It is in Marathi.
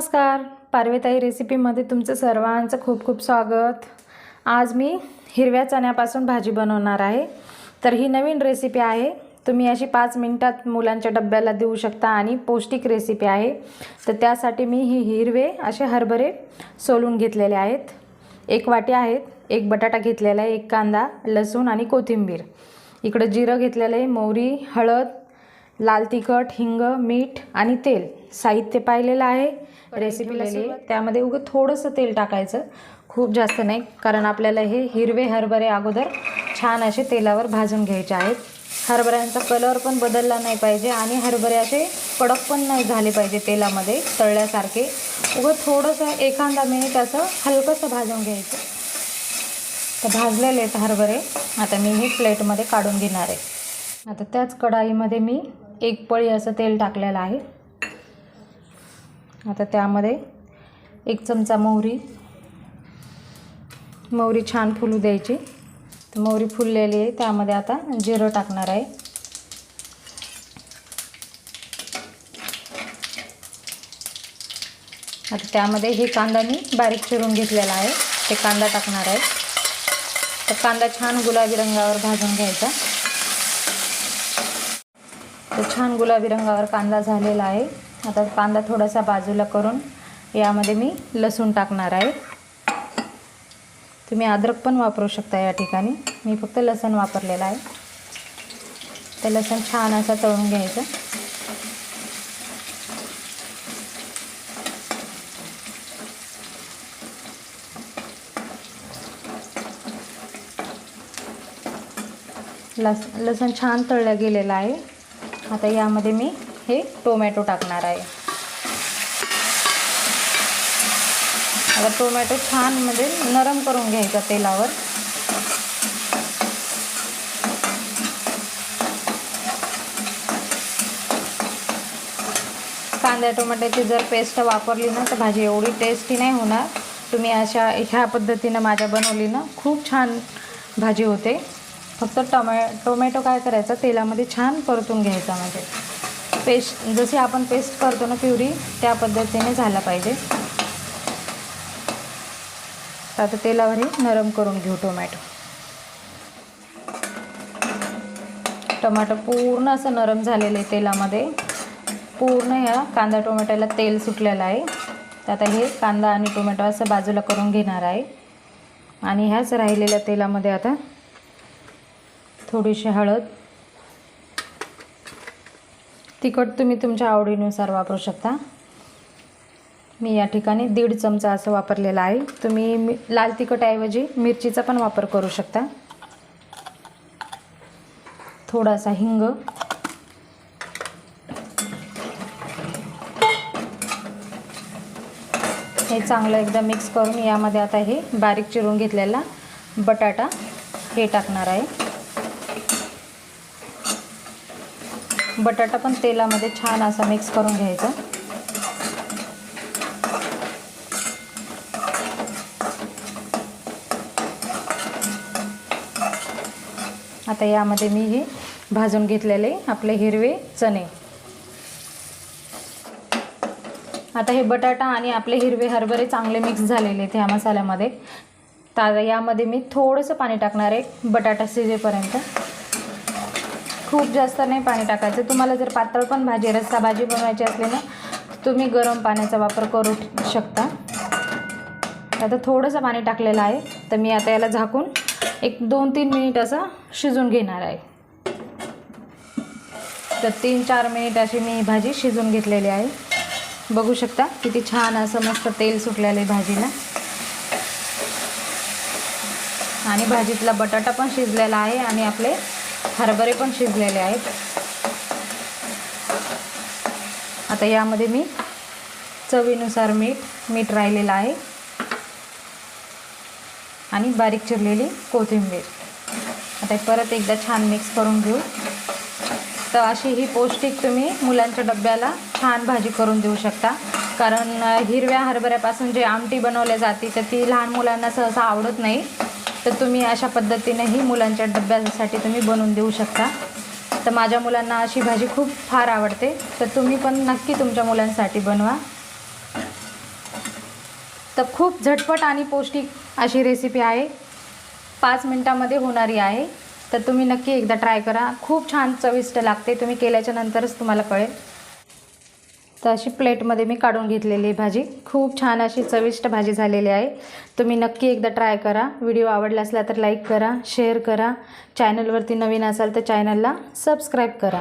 नमस्कार. पारवेताई रेसिपीमध्ये तुमचं सर्वांचं खूप खूप स्वागत. आज मी हिरव्या चण्यापासून भाजी बनवणार आहे. तर ही नवीन रेसिपी आहे. तुम्ही अशी पाच मिनटात मुलांच्या डब्याला देऊ शकता आणि पौष्टिक रेसिपी आहे. तर त्यासाठी मी ही हिरवे असे हरभरे सोलून घेतलेले आहेत. एक वाटी आहेत एक बटाटा घेतलेला आहे एक कांदा लसूण आणि कोथिंबीर. इकडं जिरं घेतलेलं आहे मोहरी हळद लाल तिखट हिंग मीठ आणि तेल साहित्य पाहिलेलं आहे. रेसिपी लिहिली आहे. त्यामध्ये उगं थोडंसं तेल टाकायचं. खूप जास्त नाही कारण आपल्याला हे हिरवे हरभरे अगोदर छान असे तेलावर भाजून घ्यायचे आहेत. हरभऱ्यांचा कलर पण बदलला नाही पाहिजे आणि हरभरे असे कडक पण नाही झाले पाहिजे तेलामध्ये तळल्यासारखे. उगं थोडंसं एखादा मिनिट असं हलकंसं भाजून घ्यायचं. तर भाजलेले आहेत हरभरे. आता मी हे प्लेटमध्ये काढून घेणार आहे. आता त्याच कढाईमध्ये मी एक पळी असं तेल टाकलेलं आहे. आता त्यामध्ये एक चमचा मोहरी. मोहरी छान फुलू द्यायची. तर मोहरी फुललेली आहे. त्यामध्ये आता जिरं टाकणार आहे. आता त्यामध्ये हे कांदा मी बारीक चिरून घेतलेला आहे. ते कांदा टाकणार आहे. तर कांदा छान गुलाबी रंगावर भाजून घ्यायचा. तर छान गुलाबी रंगावर कांदा झालेला आहे. आता कांदा थोडासा बाजूला करून यामध्ये मी लसूण टाकणार आहे. तुम्ही अद्रक पण वापरू शकता या ठिकाणी. मी फक्त लसण वापरलेलं आहे. ते लसण छान असं तळून घ्यायचं. लस लसण छान तळलं गेलेलं आहे. आता यामध्ये मी हे टोमॅटो टाकणार आहे. आता टोमॅटो छान म्हणजे नरम करून घ्यायचा तेलावर. कांद्या टोमॅटोची जर पेस्ट वापरली ना तर भाजी एवढी टेस्टी नाही होणार. तुम्ही अशा ह्या पद्धतीनं माझ्या बनवली ना खूप छान भाजी होते. फक्त टोमॅ टोमॅटो काय करायचं? तेलामध्ये छान परतून घ्यायचा म्हणजे. पेस्ट जशी आपण पेस्ट करतो ना प्युरी त्या पद्धतीने झाला पाहिजे. तर आता तेलावर हे नरम करून घेऊ टोमॅटो. टोमॅटो पूर्ण असं नरम झालेलं आहे तेलामध्ये. पूर्ण ह्या कांदा टोमॅटोला तेल सुटलेलं आहे. तर आता हे कांदा आणि टोमॅटो असं बाजूला करून घेणार आहे. आणि ह्याच राहिलेल्या तेलामध्ये आता थोडीशी हळद. तिखट तुम्ही तुमच्या आवडीनुसार वापरू शकता. मी या ठिकाणी दीड चमचा असं वापरलेलं आहे. तुम्ही मि लाल तिखटऐवजी मिरचीचा पण वापर करू शकता. थोडासा हिंग. हे चांगलं एकदा मिक्स करून यामध्ये आता हे बारीक चिरून घेतलेला बटाटा हे टाकणार आहे. बटाटा पण तेलामध्ये छान असा मिक्स करून घ्यायचा. आता यामध्ये मी हे भाजून घेतलेले आपले हिरवे चणे. आता हे बटाटा आणि आपले हिरवे हरभरे चांगले मिक्स झालेले आहेत ह्या मसाल्यामध्ये. तर यामध्ये मी थोडंसं पाणी टाकणार आहे बटाटा शिजेपर्यंत. खूप जास्त नाही पाणी टाकायचं. तुम्हाला जर पातळ पण भाजी रस्सा भाजी बनवायची असली ना तुम्ही गरम पाण्याचा वापर करू शकता. आता थोडंसं पाणी टाकलेलं आहे तर मी आता याला झाकून एक दोन तीन मिनिट असं शिजून घेणार आहे. तर तीन चार मिनिट अशी मी भाजी शिजून घेतलेली आहे. बघू शकता किती छान असं मस्त तेल सुटलेलं आहे भाजीला. आणि भाजीतला बटाटा पण शिजलेला आहे आणि आपले हरभरे पण शिजलेले आहेत. आता यामध्ये मी चवीनुसार मीठ मीठ राहिलेलं आहे. आणि बारीक चिरलेली कोथिंबीर. आता परत एकदा छान मिक्स करून घेऊ. तर अशी ही पौष्टिक तुम्ही मुलांच्या डब्याला छान भाजी करून देऊ शकता. कारण हिरव्या हरभऱ्यापासून जे आमटी बनवल्या जाते तर ती लहान मुलांना सहसा आवडत नाही. तर तुम्ही अशा पद्धतीनेही मुलांच्या डब्यासाठी तुम्ही बनवून देऊ शकता. तर माझ्या मुलांना अशी भाजी खूप फार आवडते. तर तुम्ही पण नक्की तुमच्या मुलांसाठी बनवा. तर खूप झटपट आणि पौष्टिक अशी रेसिपी आहे. पाच मिनटामध्ये होणारी आहे. तर तुम्ही नक्की एकदा ट्राय करा. खूप छान चविष्ट लागते. तुम्ही केल्याच्या नंतरच तुम्हाला कळेल. तर अशी प्लेटमध्ये मी काढून घेतलेली आहे भाजी. खूप छान अशी चविष्ट भाजी झालेली आहे. तुम्ही नक्की एकदा ट्राय करा. व्हिडिओ आवडला असला तर लाईक करा शेअर करा. चॅनलवरती नवीन असाल तर चॅनलला सबस्क्राईब करा.